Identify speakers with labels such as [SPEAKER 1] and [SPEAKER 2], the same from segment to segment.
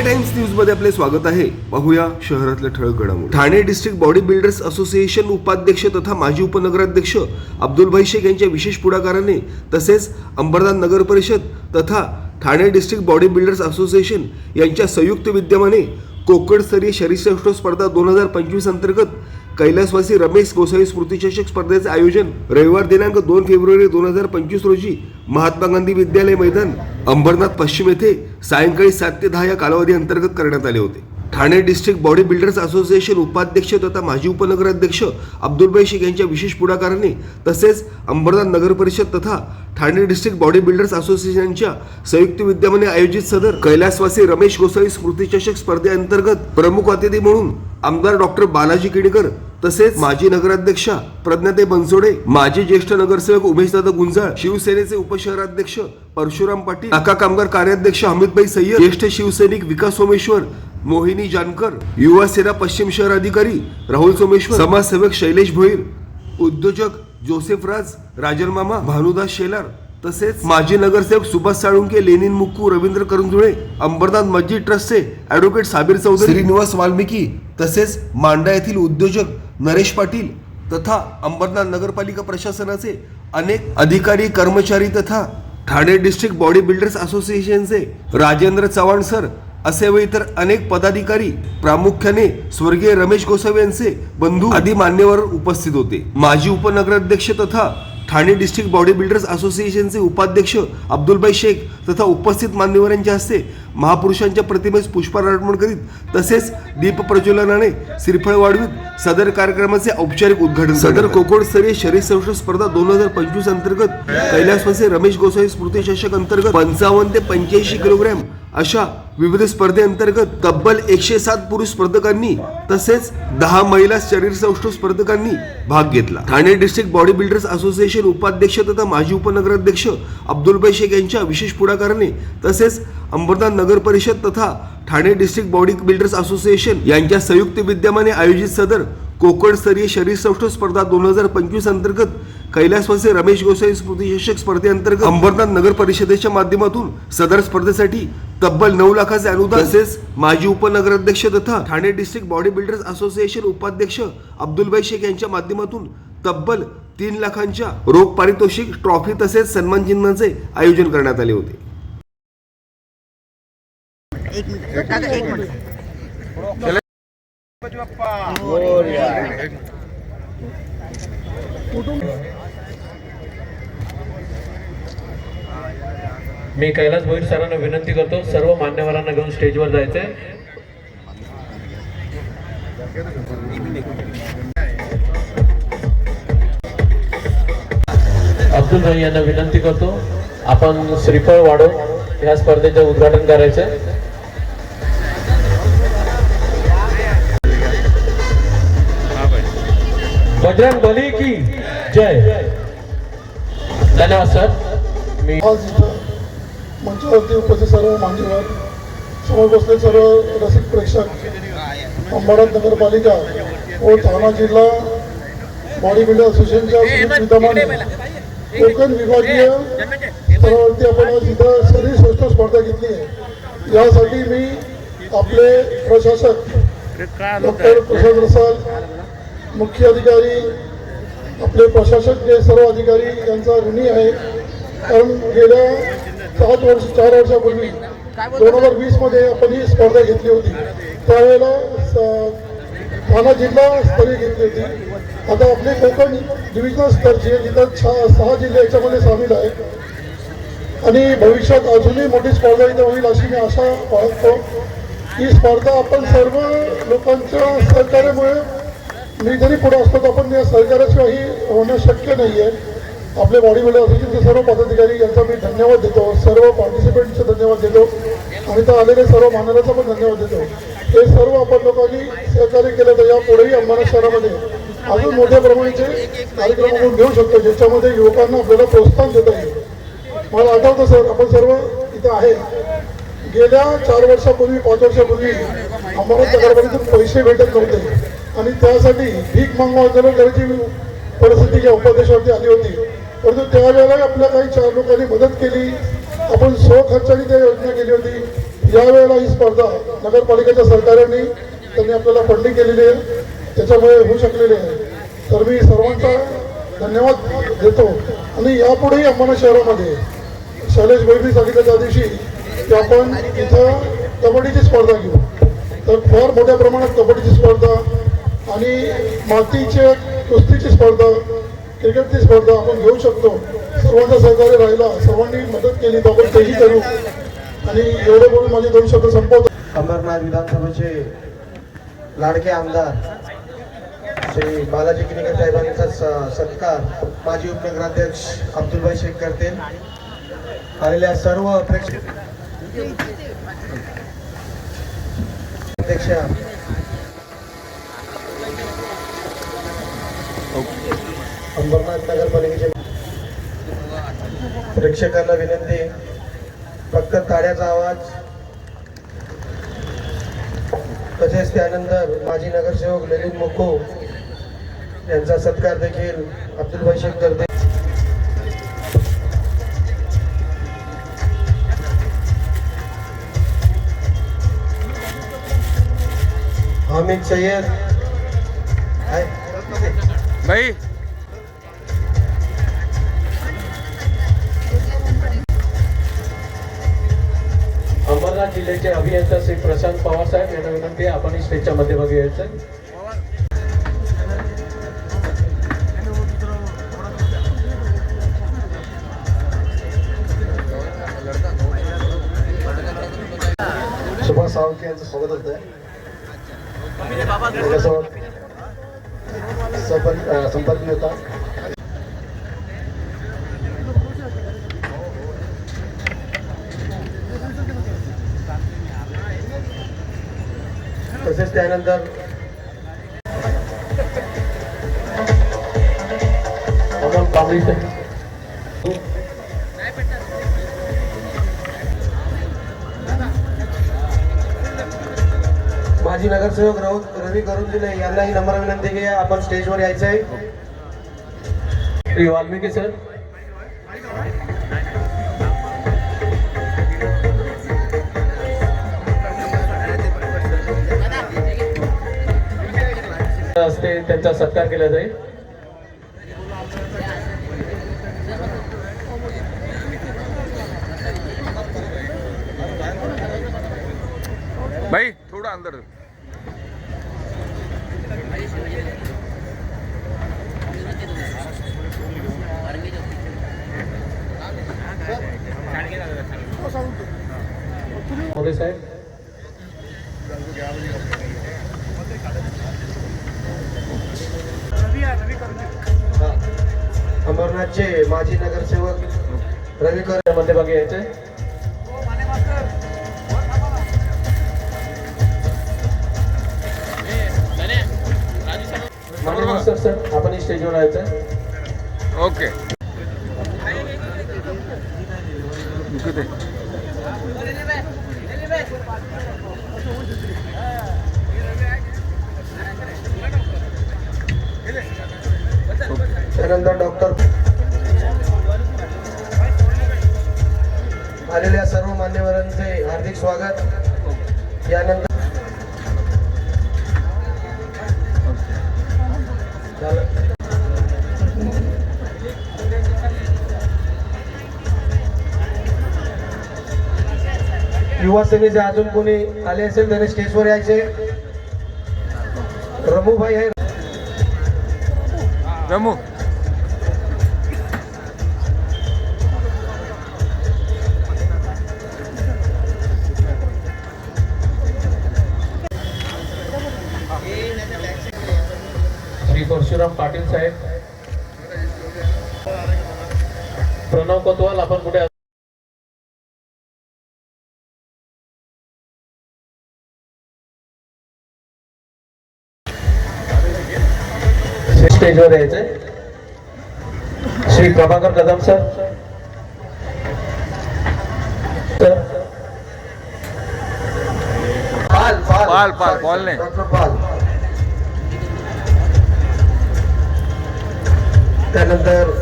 [SPEAKER 1] India times न्यूजमध्ये आपले स्वागत आहे. पाहूया शहरातल्या ठळक घडामोडी. Thane district body builders association उपाध्यक्ष तथा माजी उपनगराध्यक्ष अब्दुलभाई शेख यांच्या विशेष पुढाकाराने तसेच अंबरनाथ नगर परिषद तथा Thane district body builders association यांच्या संयुक्त विद्यमाने कोकणस्तरीय शरीरश्रेष्ठ स्पर्धा दोन हजार पंचवीस अंतर्गत कैलासवासी रमेश गोसावी स्मृतिचषक स्पर्धेचे आयोजन रविवार दिनांक दोन फेब्रुवारी दोन हजार पंचवीस रोजी महात्मा गांधी विद्यालय मैदान अंबरनाथ पश्चिम येथे सायंकाळी सात ते दहा या कालावधी अंतर्गत करण्यात आले होते. Thane district body builders association उपाध्यक्ष तथा माजी उपनगराध्यक्ष अब्दुलबाई शेख यांच्या विशेष पुढाकाराने तसेच अंबरनाथ नगर परिषद तथा ठाणे डिस्ट्रिक्ट बॉडी बिल्डर्स असोसिएशनच्या संयुक्त विद्यमाने आयोजित सदर कैलासवासी रमेश गोसावी स्मृतिचषक स्पर्धेअंतर्गत प्रमुख अतिथी म्हणून आमदार डॉक्टर बालाजी किणीकर तसेच माजी नगराध्यक्षा प्रज्ञाते बनसोडे माजी ज्येष्ठ नगरसेवक उमेशदादा गुंजाळ शिवसेनेचे उपशहराध्यक्ष परशुराम पाटील नाका कामगार कार्याध्यक्ष अमितभाई सय्यद ज्येष्ठ शिवसैनिक विकास सोमेश्वर मोहिनी जानकर युवा सेना पश्चिम शहर अधिकारी राहुल सोमेश्वर समाजसेवक शैलेश भोईर उद्योजक जोसेफ राज राजन मामा भानुदास शेलार तसेच माजी नगरसेवक सुभाष साळुंके लेनिन मुक्कू रवींद्र करंजुळे अंबरनाथ मस्जिद ट्रस्टचे ॲडव्होकेट साबीर चौधरी श्रीनिवास वाल्मिकी तसेच मांडा येथील उद्योजक नरेश पाटील तथा अंबरनाथ नगरपालिका प्रशासनाचे अनेक अधिकारी कर्मचारी तथा ठाणे डिस्ट्रिक्ट बॉडी बिल्डर्स असोसिएशनचे राजेंद्र चव्हाण सर असे व इतर अनेक पदाधिकारी प्रामुख्याने स्वर्गीय रमेश गोसावी यांचे बंधू आदी मान्यवर उपस्थित होते. माजी उपनगराध्यक्ष तथा ठाणे डिस्ट्रिक्ट बॉडी बिल्डर्स असोसिएशनचे उपाध्यक्ष अब्दुलबाई शेख तथा उपस्थित मान्यवरांच्या हस्ते महापुरुषांच्या प्रतिमेस पुष्पहार अर्पण करीत तसेच दीप प्रज्वलनाने श्रीफळ वाढवीत. सदर कार्यक्रमाचे औपचारिक उद्घाटन सदर कोकणस्तरीय शरीर संरक्षण स्पर्धा दोन हजार पंचवीस अंतर्गत कैलासवासी रमेश गोसावी स्मृती चषक अंतर्गत पंचावन्न ते पंच्याऐंशी किलोग्रॅम अशा विविध स्पर्धेअंतर्गत तब्बल एकशे सात पुरुष स्पर्धकांनी तसेच दहा महिला शरीर सौष्ठव स्पर्धकांनी भाग घेतला. Thane district body builders association उपाध्यक्ष तथा माजी उपनगराध्यक्ष अब्दुलबाई शेख यांच्या विशेष पुढाकाराने तसेच अंबरनाथ नगर परिषद तथा Thane district body builders association यांच्या संयुक्त विद्यमाने आयोजित सदर कोकणस्तरीय शरीरसौष्ठ स्पर्धा दोन हजार पंचवीस अंतर्गत कैलासवासी रमेश गोसाई स्मृती स्पर्धेअंतर्गत अंबरनाथ नगर परिषदेच्या माध्यमातून सदर स्पर्धेसाठी तब्बल नऊ लाखाचे अनुदान तसेच माजी उपनगराध्यक्ष तथा Thane district body builders association उपाध्यक्ष अब्दुलबाई शेख यांच्या माध्यमातून तब्बल तीन लाखांच्या रोख पारितोषिक ट्रॉफी तसेच सन्मानचिन्हाचे आयोजन करण्यात आले होते.
[SPEAKER 2] एक मिनिट दादा एक मिनिट
[SPEAKER 3] मी कैलास भोईर सरांना विनंती करतो सर्व मान्यवरांना घेऊन स्टेजवर जायचंय. अब्दुल भाई यांना विनंती करतो आपण श्रीफळ वाढो ह्या स्पर्धेचं उद्घाटन करायचंय. बजरंग बली की जय। धन्यवाद सर। मी
[SPEAKER 4] आज इथं मंचावरती उपस्थित सर्व मान्यवर समोर बसले सर्व रसिक प्रेक्षक अंबाडत नगरपालिका व ठाणा जिल्हा बॉडी बिल्डर असोसिएशनच्या विद्यमाने कोकण विभागीय स्तरावरती आपण आज इथं शरीर श्रेष्ठ स्पर्धा घेतली आहे. यासाठी मी आपले प्रशासक डॉक्टर प्रसाद रसाल मुख्य अधिकारी आपले प्रशासक जे सर्व अधिकारी यांचा ऋणी आहे. कारण गेल्या सात वर्ष चार वर्षापूर्वी दोन हजार वीसमध्ये आपण ही स्पर्धा घेतली होती. त्यावेळेला ठाणा जिल्हा स्तरीय घेतली होती. आता आपले कोकण डिव्हिजनल स्तरची आहे जिथं छा सहा जिल्हे याच्यामध्ये सामील आहेत आणि भविष्यात अजूनही मोठी स्पर्धा इथे होईल अशी मी आशा बाळगतो. ही स्पर्धा आपण सर्व लोकांच्या सहकार्यामुळे मी जरी पुढे असतो तर आपण या सहकार्याशिवाय ही होणं शक्य नाही आहे आपले बॉडी बिल्डर असतील सर्व पदाधिकारी यांचा मी धन्यवाद देतो. सर्व पार्टिसिपेंटचे धन्यवाद देतो. आणि त्या आलेले सर्व मान्यवरांचा पण धन्यवाद देतो. हे सर्व आपण लोकांनी सहकार्य केलं तर यापुढेही अंबाना शहरामध्ये अजून मोठ्या प्रमाणाचे कार्यक्रम आपण घेऊ शकतो ज्याच्यामध्ये युवकांना आपल्याला प्रोत्साहन देता येईल. मला आठवतं सर आपण सर्व इथं आहे गेल्या चार वर्षापूर्वी पाच वर्षापूर्वी आम्हाला नगरपालिकेतून पैसे भेटत नव्हते. आणि त्यासाठी भीक मागवा आंदोलन करायची परिस्थिती या उपाध्यक्षावरती आली होती. परंतु त्यावेळेला आपल्या काही चार लोकांनी मदत केली. आपण स्वखर्चाने त्या योजना केली होती. यावेळेला ही स्पर्धा नगरपालिकेच्या सहकार्याने त्यांनी आपल्याला फंडिंग केलेली आहे. त्याच्यामुळे होऊ शकलेले आहे. तर मी सर्वांचा धन्यवाद देतो. आणि यापुढेही अंबाना शहरामध्ये शैलेश भैबी सांगितलं त्या दिवशी की आपण इथं कबड्डीची स्पर्धा घेऊ. तर फार मोठ्या प्रमाणात कबड्डीची स्पर्धा आणि मातीचे कुस्तीची स्पर्धा क्रिकेटची स्पर्धा आपण घेऊ शकतो. सर्वांचा सहकार्य राहिला. सर्वांनी मदत केली तर आपण तेही करू. आणि एवढे बोलून माझे दोन शब्द संपवतो.
[SPEAKER 5] अंबरनाथ विधानसभेचे लाडके आमदार श्री बालाजी किनेकर साहेबांचा सत्कार माजी उपनगराध्यक्ष अब्दुलभाई शेख करतील. आलेल्या सर्व प्रेक्षक अंबरनाथ नगरपालिकेचे प्रेक्षकांना विनंती फक्त ताड्याचा आवाज. तसेच त्यानंतर माजी नगरसेवक ललित मुको यांचा सत्कार देखील अब्दुल शेख करते हामिद सय्यद.
[SPEAKER 6] भाई.
[SPEAKER 3] अंबरनाथ जिल्ह्याचे अभियंता श्री प्रशांत पवार साहेब यांना विनंती आपण स्टेजच्या मध्यभागी यायचं.
[SPEAKER 5] सुभाष साळुंखे यांचं स्वागत होत आहे. त्यांच्यासोबत संपर्क संपर्क होता तसेच त्यानंतर
[SPEAKER 3] अमोल कांबळी
[SPEAKER 5] माजी नगरसेवक राऊत रवी करून दिले यांनाही नम्र विनंती की आपण स्टेजवर यायचं आहे
[SPEAKER 3] श्री वाल्मिकी सर. असते त्यांचा सत्कार केला जाईल.
[SPEAKER 6] भाई थोड़ा अंदर.
[SPEAKER 3] मोरे साहेब
[SPEAKER 5] अंबरनाथचे माजी नगरसेवक रवी कर
[SPEAKER 3] मध्यभागी यायचंय मान्य सर आपण स्टेजवर यायचं
[SPEAKER 6] ओके.
[SPEAKER 5] त्यानंतर डॉक्टर. आलेल्या सर्व मान्यवरांचे हार्दिक स्वागत. यानंतर युवा सेनेचे अजून कोणी आले असेल त्याने स्टेजवर यायचे. रमूभाई आहे.
[SPEAKER 6] रमू.
[SPEAKER 3] श्री परशुराम पाटील साहेब. प्रणव कोतवाल आपण कुठे स्टेजवर यायचे. श्री प्रभाकर कदम सर.
[SPEAKER 5] पाल पाल.
[SPEAKER 6] पाल नाही.
[SPEAKER 5] त्यानंतर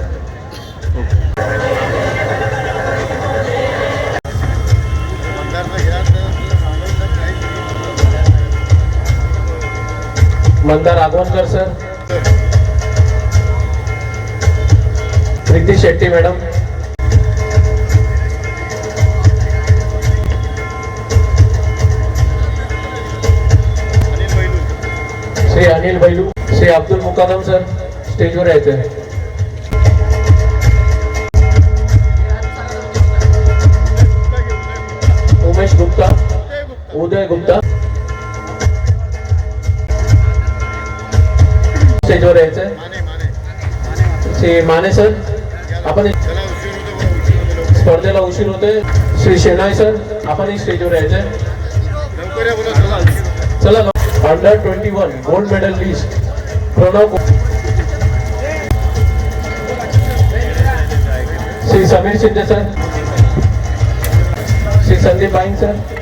[SPEAKER 3] मंदार आगवणकर सर. प्रीती शेट्टी मॅडम. श्री अनिल बैलू श्री अब्दुल मुकादम सर स्टेजवर यायचं उमेश गुप्ता उदय गुप्ता. स्टेजवर यायचंय. श्री माने सर आपण स्पर्धेला उशीर होते श्री शेनाय सर आपण स्टेजवर यायचंय. चला under twenty one gold medal list Pranav Shri Sameer Shinde sir. Shri Sandeep Bain sir.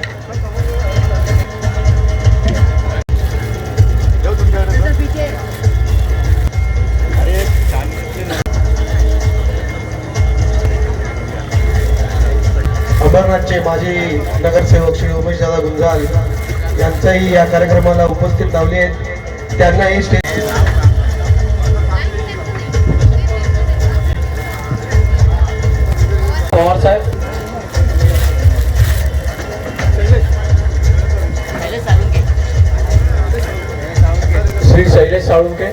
[SPEAKER 5] अंबरनाथचे माजी नगरसेवक श्री उमेश दादा गुंजाल यांचाही या कार्यक्रमाला उपस्थित लावले आहेत. त्यांनाही स्टेज
[SPEAKER 3] पवार साहेब. श्री शैलेश साळुंके.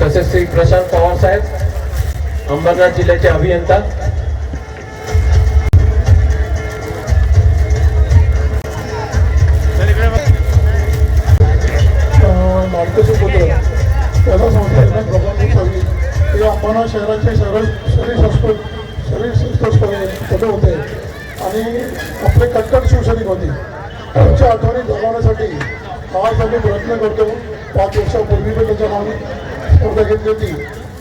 [SPEAKER 3] तसेच श्री प्रशांत पवार साहेब. अंबरनाथ जिल्ह्याचे अभियंता.
[SPEAKER 4] या शहराचे शहर शरीर संस्कृत शरीर पद होते. आणि आपले कट्टर शिवसैनिक होते. त्यांच्या आठवणी जगवण्यासाठी आज आम्ही प्रयत्न करतो. पाच वर्षापूर्वी पण त्याच्या नावाने स्पर्धा घेतली होती.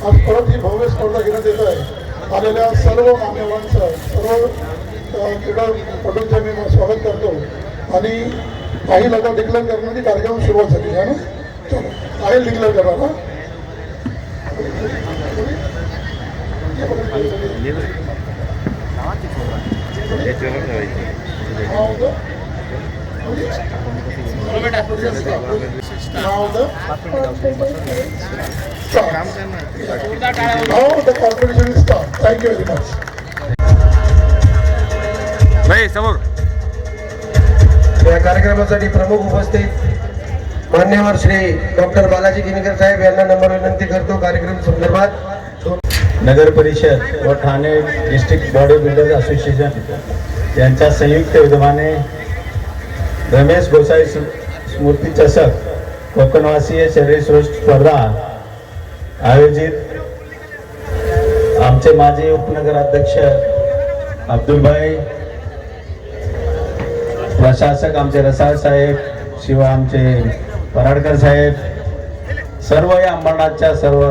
[SPEAKER 4] आज परत ही भव्य स्पर्धा घेण्यात येत आहे. आलेल्या सर्व मान्यवरांचं सर्व क्रीडापटूंचं मी स्वागत करतो. आणि काही लोक डिक्लेअर करण्याची कार्यक्रम सुरुवात झाली आहे ना? चलो डिक्लेअर करा ना you very
[SPEAKER 6] समोर.
[SPEAKER 5] या कार्यक्रमासाठी प्रमुख उपस्थित मान्यवर श्री डॉक्टर बालाजी किनीकर साहेब यांना नंबर विनंती करतो. कार्यक्रम संदर्भात
[SPEAKER 7] नगर परिषद व Thane district body builders association यांच्या संयुक्त विद्यमाने रमेश गोसाई स्मृती चषक कोकणवासीय शरीरसृष्ट स्पर्धा आयोजित. आमचे माजी उपनगराध्यक्ष अब्दुलभाई प्रशासक आमचे रसाळ साहेब शिवाय आमचे पराडकर साहेब सर्व या अंबरनाथच्या सर्व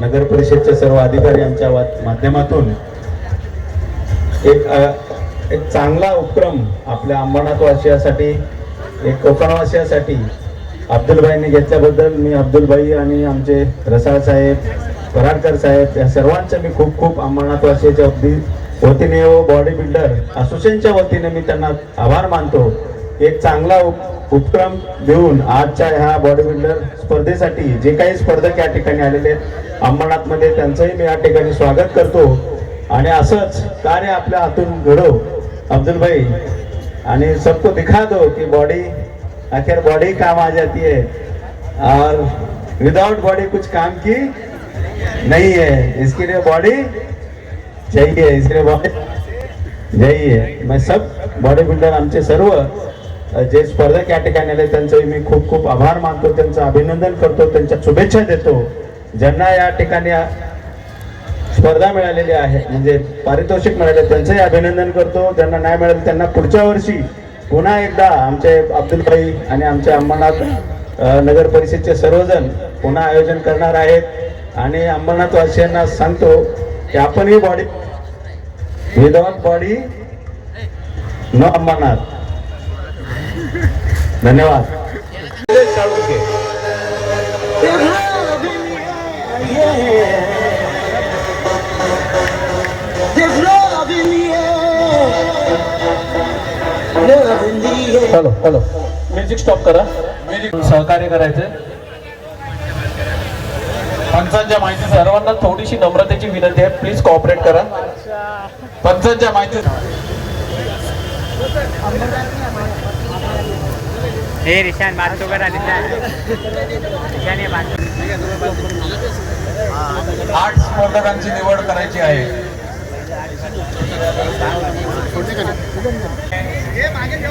[SPEAKER 7] नगर परिषदच्या सर्व अधिकारी यांच्या माध्यमातून एक एक चांगला उपक्रम आपल्या अंबरनाथवासियासाठी एक कोकणवासियासाठी अब्दुलभाईंनी घेतल्याबद्दल मी अब्दुलभाई आणि आमचे रसाळ साहेब पराडकर साहेब या सर्वांचं मी खूप खूप अंबरनाथवासियाच्या अगदी वतीने व बॉडी बिल्डर असोसिएशनच्या वतीने मी त्यांना आभार मानतो. एक चांगला उपक्रम देऊन आजच्या ह्या बॉडी बिल्डर स्पर्धेसाठी जे काही स्पर्धक या ठिकाणी आलेले आहेत अंबरनाथमध्ये त्यांचंही मी या ठिकाणी स्वागत करतो. आणि असंच कार्य आपल्या हातून घडो अब्दुल भाई आणि सबको दिखा दो की बॉडी आखिर बॉडी काम आ जाती है. और विदाउट बॉडी कुछ काम की नहीं है. इसके लिए बॉडी चाहिए इसलिए बॉडी चाहिए. मैं सब बॉडी बिल्डर आमचे सर्व जे स्पर्धक या ठिकाणी आले त्यांचे मी खूप खूप आभार मानतो त्यांचं अभिनंदन करतो त्यांच्या शुभेच्छा देतो. ज्यांना या ठिकाणी स्पर्धा मिळालेली आहे म्हणजे पारितोषिक मिळाले त्यांचंही अभिनंदन करतो. ज्यांना नाही मिळालं त्यांना पुढच्या वर्षी पुन्हा एकदा आमचे अब्दुलभाई आणि आमचे अंबरनाथ नगर परिषदचे सर्वजण पुन्हा आयोजन करणार आहेत. आणि अंबरनाथवासियांना सांगतो की आपणही body without body no Ambernath. धन्यवाद.
[SPEAKER 3] हॅलो हॅलो म्युझिक स्टॉप करा. म्युझिक सहकार्य करायचं पंचांच्या माहिती सर्वांना थोडीशी नम्रतेची विनंती आहे. प्लीज कॉपरेट करा. पंचांच्या माहिती
[SPEAKER 2] हे रिशान बात तो करा रिशान रिशान बात
[SPEAKER 6] आठ स्पर्धकांची निवड करायची आहे.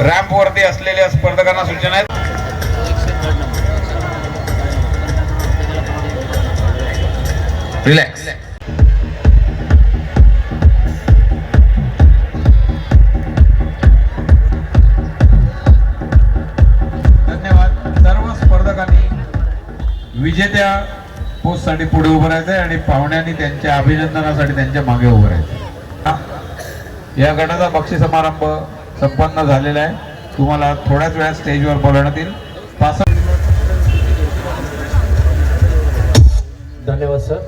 [SPEAKER 6] रॅम्प वरती असलेल्या स्पर्धकांना सूचना आहेत. रिलॅक्स विजेत्या पोस्टसाठी पुढे उभं राहायचंय आणि पाहुण्यांनी त्यांच्या अभिनंदनासाठी त्यांच्या मागे उभं राहायचं हा. या गटाचा बक्षी समारंभ संपन्न झालेला आहे. तुम्हाला थोड्याच वेळात स्टेजवर बोलवण्यात येईल. पाच
[SPEAKER 3] धन्यवाद सर.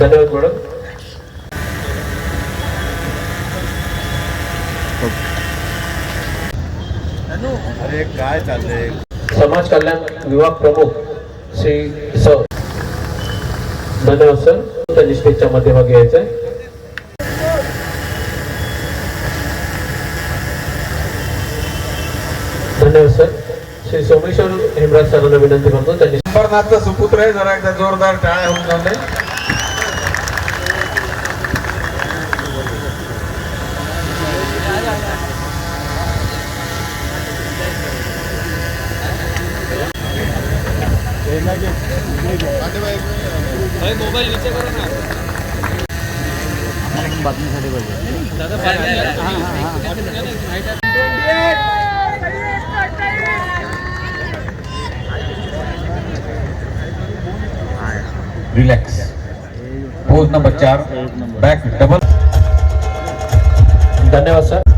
[SPEAKER 3] धन्यवाद मॅडम.
[SPEAKER 7] अरे काय चाललंय?
[SPEAKER 3] समाज कल्याण विभाग प्रमुख श्री स. धन्यवाद सर त्यांनी स्टेजच्या मध्यभागी यायचंय धन्यवाद सर श्री सोमेश्वर हेमराज सरांना विनंती करतो त्यांनी
[SPEAKER 6] सुपुत्र आहे जरा एकदा जोरदार टाळ्या होऊन जाऊ रिलॅक्स पोज नंबर चार. बैक डबल
[SPEAKER 3] धन्यवाद सर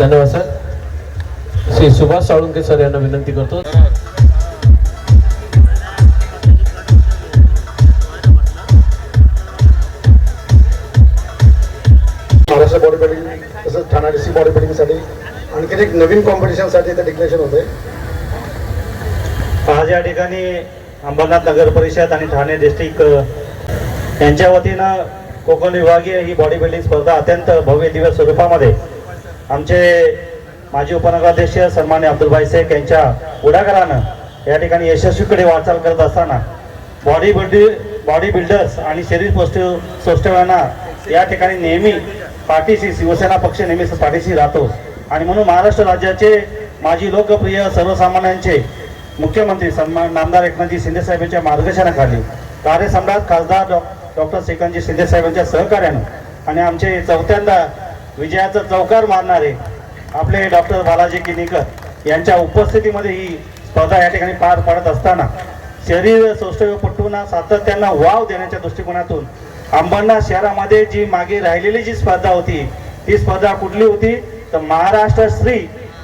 [SPEAKER 3] धन्यवाद सर. श्री सुभाष साळुंके सर यांना विनंती करतो.
[SPEAKER 4] महाराष्ट्र बॉडी बिल्डिंग तसंच ठाणा डिस्ट्रिक्ट बॉडी बिल्डिंगसाठी आणखीन एक नवीन कॉम्पिटिशनसाठी इथं डिक्लेरेशन होते
[SPEAKER 7] आज या ठिकाणी अंबरनाथ नगर परिषद आणि ठाणे डिस्ट्रिक्ट यांच्या वतीनं कोकण विभागीय ही बॉडी बिल्डिंग स्पर्धा अत्यंत भव्य दिव्य स्वरूपामध्ये आमचे माजी उपनगराध्यक्ष सन्मान्य अब्दुलभाई शेख यांच्या पुढाकारानं या ठिकाणी यशस्वीकडे वाटचाल करत असताना बॉडी बिल्डी बॉडी बिल्डर्स आणि शरीर पोस्ट सौष्ठवांना या ठिकाणी नेहमी पाठीशी शिवसेना पक्ष नेहमी पाठीशी राहतो. आणि म्हणून महाराष्ट्र राज्याचे माजी लोकप्रिय सर्वसामान्यांचे मुख्यमंत्री सन्मान नामदार एकनाथजी शिंदे साहेबांच्या मार्गदर्शनाखाली कार्यसम्राट खासदार डॉ डॉक्टर श्रीकांतजी शिंदे साहेबांच्या सहकार्यानं आणि आमचे चौथ्यांदा विजयाचा चौकार मारणारे आपले डॉक्टर बालाजी किनीकर यांच्या उपस्थितीमध्ये ही स्पर्धा या ठिकाणी पार पडत असताना शरीर सौष्ठवपटूंना सातत्यानं वाव देण्याच्या दृष्टिकोनातून अंबरनाथ शहरामध्ये जी मागे राहिलेली जी स्पर्धा होती ती स्पर्धा कुठली होती? तर महाराष्ट्र श्री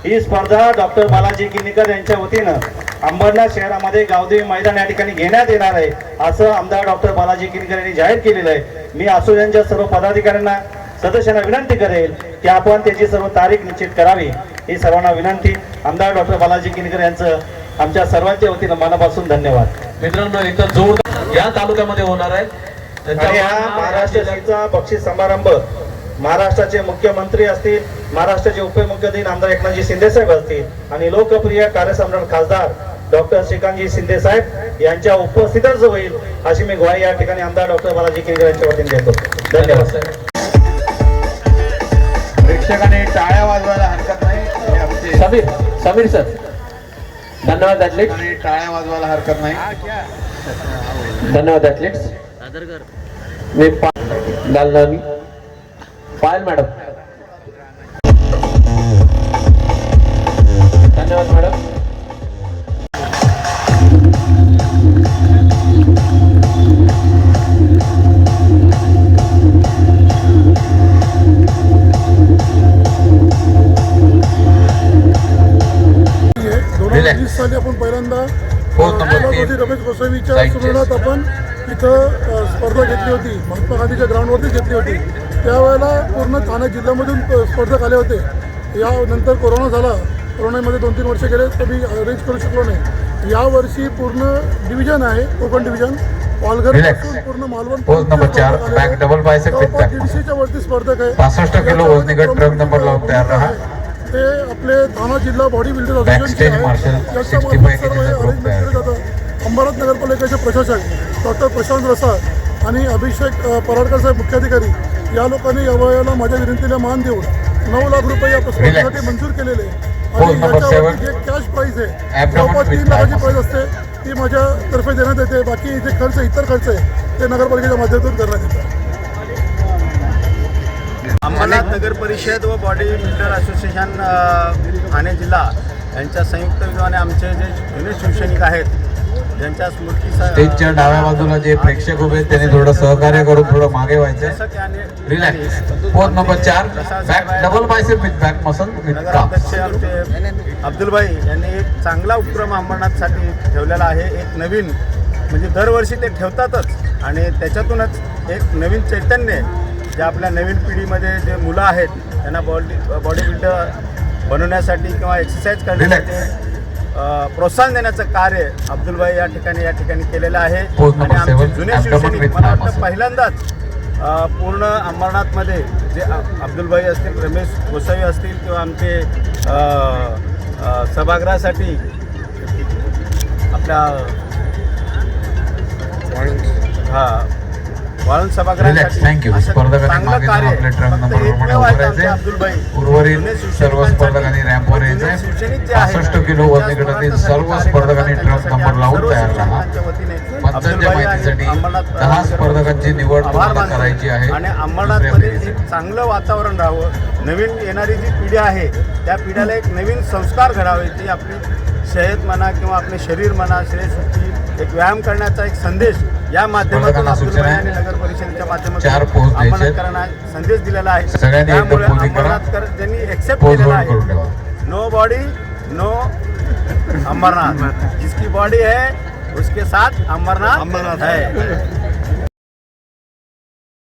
[SPEAKER 7] ही स्पर्धा डॉक्टर बालाजी किनीकर यांच्या वतीनं अंबरनाथ शहरामध्ये गावदेवी मैदान या ठिकाणी घेण्यात येणार आहे असं आमदार डॉक्टर बालाजी किनीकर यांनी जाहीर केलेलं आहे. मी असोसिएशनच्या सर्व पदाधिकाऱ्यांना सदस्यांना विनंती करेल की आपण त्याची सर्व तारीख निश्चित करावी. ही सर्वांना विनंती. आमदार डॉक्टर बालाजी किनीकर यांचं आमच्या सर्वांच्या वतीनं मनापासून धन्यवाद.
[SPEAKER 3] मित्रांनो इथं जोरदार या तालुक्यामध्ये होणार आहे.
[SPEAKER 7] आणि हा महाराष्ट्र बक्षीस समारंभ. महाराष्ट्राचे मुख्यमंत्री असतील महाराष्ट्राचे उपमुख्यमंत्री आमदार एकनाथजी शिंदे साहेब असतील आणि लोकप्रिय कार्यसम्राट खासदार डॉक्टर श्रीकांतजी शिंदे साहेब यांच्या उपस्थितच होईल अशी मी ग्वाही या ठिकाणी आमदार डॉक्टर बालाजी केळकर यांच्या वतीने देतो. धन्यवाद.
[SPEAKER 6] प्रेक्षकांनी टाळ्या वाजवायला हरकत नाही.
[SPEAKER 3] समीर समीर सर. धन्यवाद ॲथलीट
[SPEAKER 6] आणि टाळ्या वाजवायला हरकत नाही.
[SPEAKER 3] धन्यवाद ॲथलीट्स मी पा दालनानी पायल मॅडम. धन्यवाद मॅडम.
[SPEAKER 4] ग्राउंडवरतीच घेतली होती. त्यावेळेला पूर्ण ठाणे जिल्ह्यामधून स्पर्धक आले होते. यानंतर कोरोना झाला. कोरोनामध्ये दोन तीन वर्ष गेले तर मी अरेंज करू शकलो नाही. यावर्षी पूर्ण डिव्हिजन आहे कोकण डिव्हिजन पालघर
[SPEAKER 6] Relax.
[SPEAKER 4] पासून पूर्ण मालवण
[SPEAKER 6] Post number चार, back double bicep with back muscle.
[SPEAKER 4] दीडशेच्या वरती स्पर्धक आहे.
[SPEAKER 6] 65 किलो वजनीगट ट्रक नंबर लावून तयार राहा.
[SPEAKER 4] ते आपले ठाणा जिल्हा बॉडी बिल्डर
[SPEAKER 6] Backstage marshal 65 केजीचा group तयार.
[SPEAKER 4] अंबरनाथ नगरपालिकेचे प्रशासक डॉक्टर प्रशांत रसाळ आणि अभिषेक पराडकर साहेब मुख्याधिकारी या लोकांनी यावयाला माझ्या विनंतीला मान देऊन नऊ लाख रुपये या स्पर्धेसाठी मंजूर केलेले आहे.
[SPEAKER 6] Post
[SPEAKER 4] आणि याच्यावरती. जे कॅश प्राईज आहे जवळपास तीन लाखाची प्राईज असते ती माझ्यातर्फे देण्यात येते बाकी जे खर्च इतर खर्च आहे ते नगरपालिकेच्या माध्यमातून करण्यात येतात
[SPEAKER 8] अंबरनाथ नगर परिषद व बॉडी बिल्डर असोसिएशन ठाणे जिल्हा यांच्या संयुक्त विद्यमाने आमचे जे जुने शिवसैनिक आहेत
[SPEAKER 6] स्टेजच्या डाव्या बाजूला जे प्रेक्षक उभे आहेत त्यांनी थोडं सहकार्य करून थोडं मागे व्हायचं रिलॅक्स पोस्ट नंबर चार. Back double bicep with back muscle with
[SPEAKER 8] आमचे अब्दुलभाई यांनी एक चांगला उपक्रम अंबरनाथसाठी ठेवलेला आहे. एक नवीन म्हणजे दरवर्षी ते ठेवतातच. आणि त्याच्यातूनच एक नवीन चैतन्य जे आपल्या नवीन पिढीमध्ये जे मुलं आहेत त्यांना बॉडी बॉडी बिल्डर बनवण्यासाठी किंवा एक्सरसाइज करण्यासाठी प्रोत्साहन देण्याचं कार्य अब्दुलभाई या ठिकाणी या ठिकाणी केलेलं आहे आणि आमचे जुने शिवसैनिक मला वाटतं. पहिल्यांदाच पूर्ण अंबरनाथमध्ये जे अ- अब्दुलभाई असतील रमेश गोसावी असतील किंवा आमचे सभागृहासाठी आपल्या हा वाळून सभागृहासाठी
[SPEAKER 6] उर्वरित सर्व स्पर्धकांनी रॅम्पवर
[SPEAKER 8] जे आहेत,
[SPEAKER 6] 65 किलो वजनीगटातील सर्व स्पर्धकांनी. ट्रक नंबर लावून तयार राहा. पंचांच्या माहितीसाठी दहा स्पर्धकांची निवड. करायची आहे
[SPEAKER 8] आणि अंबरनाथमध्ये. एक चांगलं वातावरण राहावं नवीन येणारी जी पिढी आहे त्या पिढ्याला एक नवीन संस्कार घडावे ती आपली शर्यत म्हणा किंवा आपले शरीर म्हणा शरीरसृष्टी एक व्यायाम करण्याचा एक संदेश या माध्यमातून अब्दुलभाई
[SPEAKER 6] आहे.
[SPEAKER 8] आणि नगर परिषदेच्या
[SPEAKER 6] चार
[SPEAKER 8] माध्यमातून
[SPEAKER 6] पोस्ट द्यायचे.
[SPEAKER 8] अंबरनाथकरांना संदेश दिलेला आहे त्यामुळे
[SPEAKER 6] posing करा.
[SPEAKER 8] अंबरनाथकर ज्यांनी एक्सेप्ट केलेला. आहे नो बॉडी नो अमरनाथ जिसकी बॉडी है उसके साथ अमरनाथ है